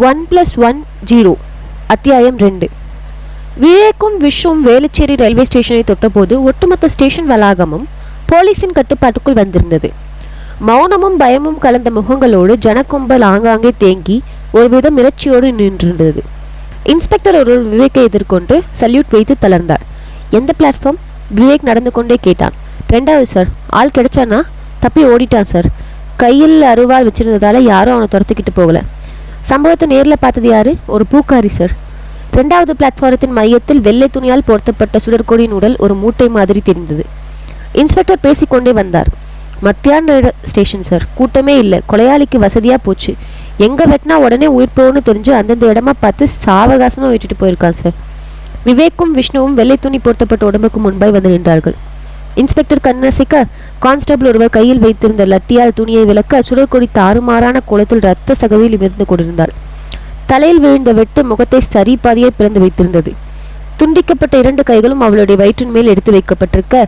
One plus one zero அத்தியாயம் ரெண்டு. விவேக்கும் விஷ்வும் Velachery railway ஸ்டேஷனை தொட்டபோது ஒட்டுமொத்த ஸ்டேஷன் வளாகமும் போலீஸின் கட்டுப்பாட்டுக்குள் வந்திருந்தது. மௌனமும் பயமும் கலந்த முகங்களோடு ஜனக்கும்பல் ஆங்காங்கே தேங்கி ஒருவித மிரட்சியோடு நின்றிருந்தது. இன்ஸ்பெக்டர் ஒரு விவேக்கை எதிர்கொண்டு சல்யூட் வைத்து தளர்ந்தார். எந்த பிளாட்ஃபார்ம்? விவேக் நடந்து கொண்டே கேட்டான். ரெண்டாவது சார். ஆள் கிடைச்சானா? தப்பி ஓடிட்டான் சார். கையில் அருவாள் வச்சிருந்ததால யாரும் அவனை துரத்துக்கிட்டு போகல. சம்பவத்தை நேரில் பார்த்தது யாரு? ஒரு பூக்காரி சார் ரெண்டாவது பிளாட்ஃபாரத்தின் மையத்தில் வெள்ளை துணியால் போர்த்தப்பட்ட சுடற்கொடியின் உடல் ஒரு மூட்டை மாதிரி தெரிந்தது. இன்ஸ்பெக்டர் பேசிக்கொண்டே வந்தார். மத்தியான ஸ்டேஷன் சார் கூட்டமே இல்லை. கொலையாளிக்கு வசதியாக போச்சு. எங்கே வெட்டினா உடனே உயிர் போகணும்னு தெரிஞ்சு அந்தந்த இடமா பார்த்து சாவகாசமாக விட்டுட்டு போயிருக்கான் சார் விவேக்கும் விஷ்ணுவும் வெள்ளை துணி பொருத்தப்பட்ட உடம்புக்கு முன்பாய் வந்து நின்றார்கள். இன்ஸ்பெக்டர் கண்ணசிக்க கான்ஸ்டபிள் ஒருவர் கையில் வைத்திருந்த லட்டியால் துணியை விளக்க சுடற்கொடி தாறுமாறான கோலத்தில் இரத்த சகதியில் இருந்து கொண்டிருந்தாள். தலையில் விழுந்த வெட்டு முகத்தை சரி பாதியை பிறந்து வைத்திருந்தது. துண்டிக்கப்பட்ட இரண்டு கைகளும் அவளுடைய வயிற்றின் மேல் எடுத்து வைக்கப்பட்டிருக்க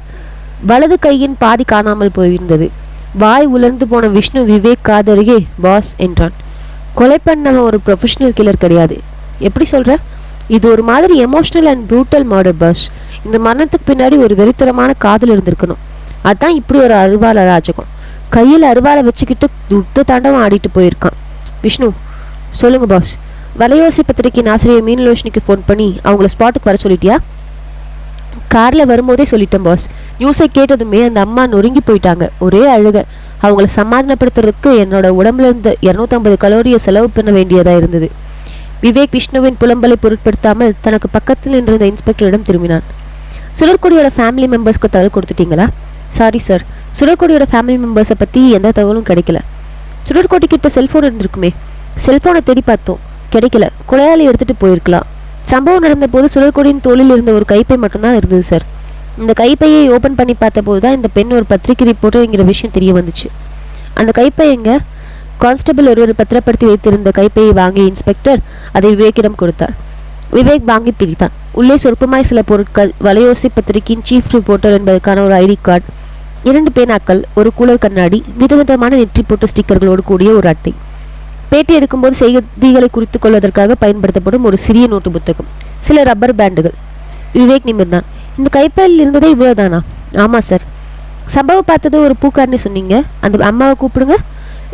வலது கையின் பாதி காணாமல் போயிருந்தது. வாய் உலர்ந்து போன விஷ்ணு விவேக் காதருகே பாஸ் என்றான். கொலை பண்ணவன் ஒரு ப்ரொஃபஷனல் கில்லர் கிடையாது. எப்படி சொல்ற? இது ஒரு மாதிரி emotional and brutal murder boss இந்த மரணத்துக்கு பின்னாடி ஒரு வெறித்தரமான காதல் இருந்திருக்கணும். அதான் இப்படி ஒரு அருவாள ராஜகம் கையில் அருவாளை வச்சுக்கிட்டு துத்த தாண்டவம் ஆடிட்டு போயிருக்கான். விஷ்ணு சொல்லுங்க பாஸ் வலையோசி பத்திரிகையின் ஆசிரியர் மீனலோஷினிக்கு ஃபோன் பண்ணி அவங்கள ஸ்பாட்டுக்கு வர சொல்லிட்டியா? காரில் வரும்போதே சொல்லிட்டேன் பாஸ் நியூஸை கேட்டதுமே அந்த அம்மா நொறுங்கி போயிட்டாங்க. ஒரே அழுக. அவங்கள சமாதானப்படுத்துறதுக்கு என்னோட உடம்புல இருந்து இரநூத்தம்பது கலோரியை செலவு பண்ண வேண்டியதாக இருந்தது. விவேக் விஷ்ணுவின் புலம்பலை பொருட்படுத்தாமல் தனக்கு பக்கத்தில் நின்றிருந்த இன்ஸ்பெக்டரிடம் திரும்பினான். சுழற்கொடியோட ஃபேமிலி மெம்பர்ஸ்க்கு தகவல் கொடுத்துட்டீங்களா? சாரி சார் சுழற்கொடியோட ஃபேமிலி மெம்பர்ஸை பற்றி எந்த தகவலும் கிடைக்கல. சுடற்கொடி கிட்ட செல்ஃபோன் இருந்திருக்குமே. செல்ஃபோனை தேடி பார்த்தோம். கிடைக்கல. கொலையாளி எடுத்துகிட்டு போயிருக்கலாம். சம்பவம் நடந்தபோது சுழற்கொடியின் தோளில் இருந்த ஒரு கைப்பை மட்டும்தான் இருந்தது சார் இந்த கைப்பையை ஓப்பன் பண்ணி பார்த்தபோது தான் இந்த பெண் ஒரு பத்திரிகை ரிப்போர்ட்டருங்கிற விஷயம் தெரிய வந்துச்சு. அந்த கைப்பை எங்கே? கான்ஸ்டபிள் ஒருவர் பத்திரப்படுத்தி வைத்திருந்த கைப்பையை வாங்கிய இன்ஸ்பெக்டர் அதை விவேக்கிடம் கொடுத்தார். விவேக் வாங்கி பிரித்தான். உள்ளே சொற்பமாய் சில பொருட்கள் வலையோசி பத்திரிகையின் சீஃப் ரிப்போர்ட்டர் என்பதற்கான ஒரு ஐடி கார்டு இரண்டு பேனாக்கள் ஒரு கூலர் கண்ணாடி விதவிதமான நெற்றி போட்ட ஸ்டிக்கர்களோடு கூடிய ஒரு அட்டை. பேட்டி எடுக்கும்போது செய்திகளை குறித்துக் கொள்வதற்காக பயன்படுத்தப்படும் ஒரு சிறிய நோட்டு புத்தகம் சில ரப்பர் பேண்டுகள் விவேக் நிமிர்ந்தான். இந்த கைப்பையில் இருந்ததே இவ்வளவுதானா? ஆமா சார் சம்பவம் பார்த்தது ஒரு பூக்காரனே சொன்னீங்க. அந்த அம்மாவை கூப்பிடுங்க.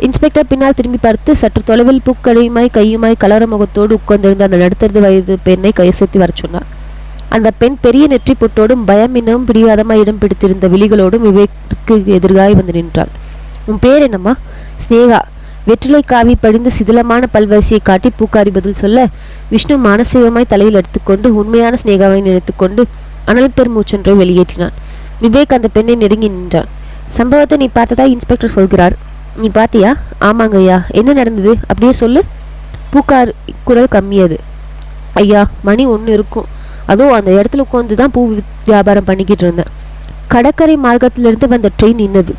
இன்ஸ்பெக்டர் பின்னால் திரும்பி பார்த்து சற்று தொலைவில் பூக்கடையுமாய் கையுமாய் கலர முகத்தோடு உட்கார்ந்திருந்த அந்த நடுத்தரது வயது பெண்ணை கையசைத்து வர சொன்னார். அந்த பெண் பெரிய நெற்றி பொட்டோடும் பயம் இன்னமும் பிடிவாதமாய் இடம் பிடித்திருந்த விழிகளோடும் விவேக்கு எதிர்காய் வந்து நின்றாள். உன் பேர் என்னம்மா? ஸ்னேகா வெற்றிலை காவி படிந்து சிதிலமான பல்வரிசையை காட்டி பூக்காரி பதில் சொல்ல விஷ்ணு மானசீகமாய் தலையில் எடுத்துக்கொண்டு உண்மையான ஸ்னேகாவை நினைத்துக்கொண்டு அனல் பெருமூச்சொன்றை வெளியேற்றினான். விவேக் அந்த பெண்ணை நெருங்கி நின்றான். சம்பவத்தை நீ பார்த்ததா? இன்ஸ்பெக்டர் சொல்கிறார். நீ பாத்தியா? ஆமாங்க ஐயா. என்ன நடந்தது? அப்படியே சொல்லு. பூக்கார் குரல் கம்மியாது. ஐயா மணி ஒன்று இருக்கும். அதுவும் அந்த இடத்துல உட்காந்து தான் பூ வியாபாரம் பண்ணிக்கிட்டு இருந்தேன். கடற்கரை மார்க்கத்திலிருந்து வந்த ட்ரெயின் நின்னது.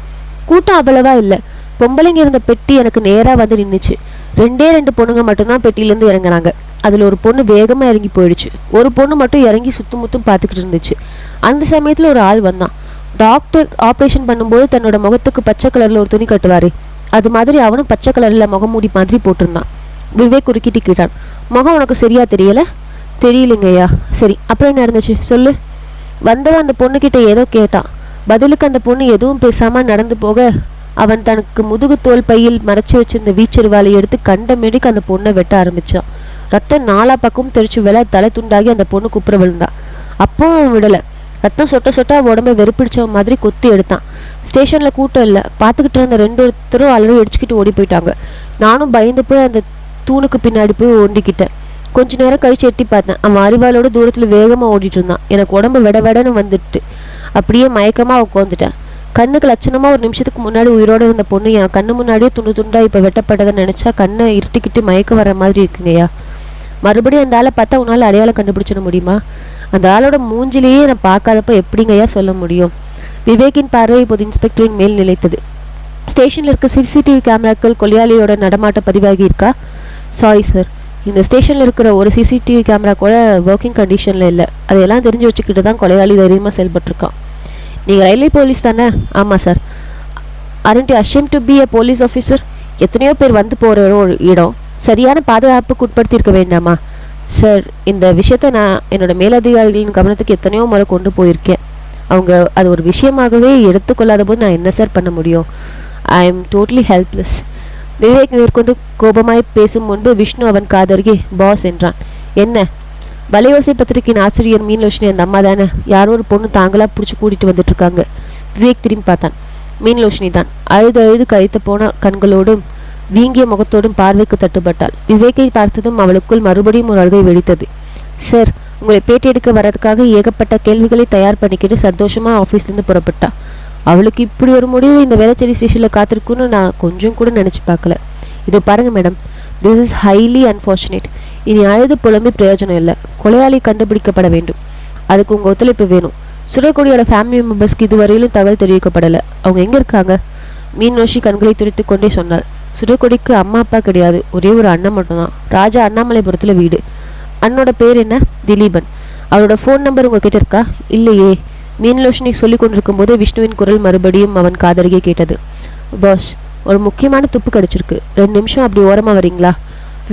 கூட்டம் அவ்வளவா இல்லை. பொம்பளைங்க இருந்த பெட்டி எனக்கு நேராக வந்து நின்றுச்சு ரெண்டே ரெண்டு பொண்ணுங்க மட்டும்தான் பெட்டியிலேருந்து இறங்குறாங்க அதில் ஒரு பொண்ணு வேகமாக இறங்கி போயிடுச்சு. ஒரு பொண்ணு மட்டும் இறங்கி சுற்றும் முத்தும் பார்த்துக்கிட்டு இருந்துச்சு. அந்த சமயத்தில் ஒரு ஆள் வந்தான். டாக்டர் ஆப்ரேஷன் பண்ணும்போது தன்னோட முகத்துக்கு பச்சை கலரில் ஒரு துணி கட்டுவார். அது மாதிரி அவனும் பச்சை கலரில் முகமூடி மாதிரி போட்டிருந்தான். விவேக் குறுக்கிட்டு கேட்டான் முகம் உனக்கு சரியா தெரியல? தெரியலைங்கய்யா சரி அப்புறம் என்ன நடந்துச்சு? சொல்லு. வந்தவன் அந்த பொண்ணுக்கிட்ட ஏதோ கேட்டான். பதிலுக்கு அந்த பொண்ணு எதுவும் பேசாமல் நடந்து போக அவன் தனக்கு முதுகு தோல் பையில் மறைச்சி வச்சிருந்த வீச்செருவாலை எடுத்து கண்ட மேடிக்கு அந்த பொண்ணை வெட்ட ஆரம்பித்தான் ரத்தம் நாலா பக்கமும் தெரிச்சு வில தலை துண்டாகி அந்த பொண்ணு குப்புற விழுந்தா. அப்போ விடலை. ரத்தம் சொட்ட சொட்ட உடம்பை வெறுப்பிடிச்ச மாதிரி கொத்தி எடுத்தான். ஸ்டேஷனில் கூட்டம் இல்லை. பார்த்துக்கிட்டு இருந்த ரெண்டு ஒருத்தரும் அலறி அடிச்சுக்கிட்டு ஓடி போயிட்டாங்க. நானும் பயந்து போய் அந்த தூணுக்கு பின்னாடி போய் ஓண்டிக்கிட்டேன். கொஞ்ச நேரம் கழிச்சு எட்டி பார்த்தேன். அவன் அறிவாளோட தூரத்தில் வேகமாக ஓடிட்டு இருந்தான். எனக்கு உடம்பு விட விடன்னு வந்துட்டு அப்படியே மயக்கமாக உட்காந்துட்டேன் கண்ணுக்கு லட்சணமாக ஒரு நிமிஷத்துக்கு முன்னாடி உயிரோட இருந்த பொண்ணு என் கண்ணு முன்னாடியே துண்டு துண்டாக இப்போ வெட்டப்பட்டதை நினச்சா கண்ணை இருட்டிக்கிட்டு மயக்க வர மாதிரி இருக்குங்கய்யா. மறுபடியும் அந்த ஆளை பார்த்தா உன்னால் அடையாளம் கண்டுபிடிச்சிட முடியுமா? அந்த ஆளோட மூஞ்சிலேயே நான் பார்க்காதப்ப எப்படிங்கய்யா சொல்ல முடியும்? விவேக்கின் பார்வை இப்போது இன்ஸ்பெக்டரின் மேல் நிலைத்தது. ஸ்டேஷனில் இருக்க சிசிடிவி கேமராக்கள் கொலையாளியோட நடமாட்டம் பதிவாகி இருக்கா? சாரி சார் இந்த ஸ்டேஷனில் இருக்கிற ஒரு சிசிடிவி கேமரா கூட ஒர்க்கிங் கண்டிஷனில் இல்லை. அதையெல்லாம் தெரிஞ்சு வச்சுக்கிட்டு தான் கொலையாளி தைரியமாக செயல்பட்டுருக்கான். நீங்கள் ரயில்வே போலீஸ் தானே? ஆமாம் sir aren't ashamed to be a police officer எத்தனையோ பேர் வந்து போகிற ஒரு இடம். சரியான பாதுகாப்புக்கு உட்படுத்தியிருக்க வேண்டாமா? சார் இந்த விஷயத்த நான் என்னோட மேலதிகாரிகளின் கவனத்துக்கு எத்தனையோ முறை கொண்டு போயிருக்கேன். அவங்க அது ஒரு விஷயமாகவே எடுத்துக்கொள்ளாத போது நான் என்ன சார் பண்ண முடியும்? I am totally helpless Vivek மேற்கொண்டு கோபமாய் பேசும் முன்பு விஷ்ணு அவன் காதருகே பாஸ் என்றான். என்ன? வலையோசை பத்திரிகையின் ஆசிரியர் மீன்லோஷினி அந்த அம்மா தானே? யாரோ ஒரு பொண்ணு தாங்களா பிடிச்சி கூட்டிட்டு வந்துட்டு இருக்காங்க விவேக் திரும்பி பார்த்தான். மீன்லோஷினி தான். அழுது அழுது கைத்து போன கண்களோடும் வீங்கிய முகத்தோடும் பார்வைக்கு தட்டுப்பட்டாள். விவேக்கை பார்த்ததும் அவளுக்குள் மறுபடியும் ஒரு அழுகை வெடித்தது. சார் உங்களை பேட்டி எடுக்க வர்றதுக்காக ஏகப்பட்ட கேள்விகளை தயார் பண்ணிக்கிட்டு சந்தோஷமா ஆஃபீஸ்லேருந்து புறப்பட்டா. அவளுக்கு இப்படி ஒரு முடிவு இந்த வேலைச்சேரி ஸ்டேஷனில் காத்திருக்குன்னு நான் கொஞ்சம் கூட நினச்சி பார்க்கல. இது பாருங்க madam. This is highly unfortunate இனி அழுது புலம்பி பிரயோஜனம் இல்லை. கொலையாளி கண்டுபிடிக்கப்பட வேண்டும். அதுக்கு உங்கள் ஒத்துழைப்பு வேணும். சுரக்கொடியோட ஃபேமிலி மெம்பர்ஸ்க்கு இதுவரையிலும் தகவல் தெரிவிக்கப்படலை. அவங்க எங்கே இருக்காங்க? மீனோஷி கண்களை துடைத்து கொண்டே சொன்னாள். சுரக்கொடிக்கு அம்மா அப்பா கிடையாது. ஒரே ஒரு அண்ணன் மட்டும்தான். ராஜா அண்ணாமலைபுரத்தில் வீடு. அண்ணோட பேர் என்ன? திலீபன். அவரோட ஃபோன் நம்பர் உங்ககிட்ட இருக்கா? இல்லையே. மீனலோஷினி சொல்லி கொண்டிருக்கும் போதே விஷ்ணுவின் குரல் மறுபடியும் அவன் காதருகே கேட்டது. பாஸ் ஒரு முக்கியமான துப்பு கிடைச்சிருக்கு. ரெண்டு நிமிஷம் அப்படி ஓரமாக வரீங்களா?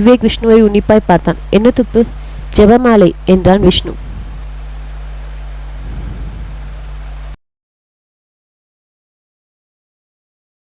விவேக் விஷ்ணுவை உன்னிப்பாய் பார்த்தான். என்ன துப்பு? ஜெபமாலை என்றான் விஷ்ணு.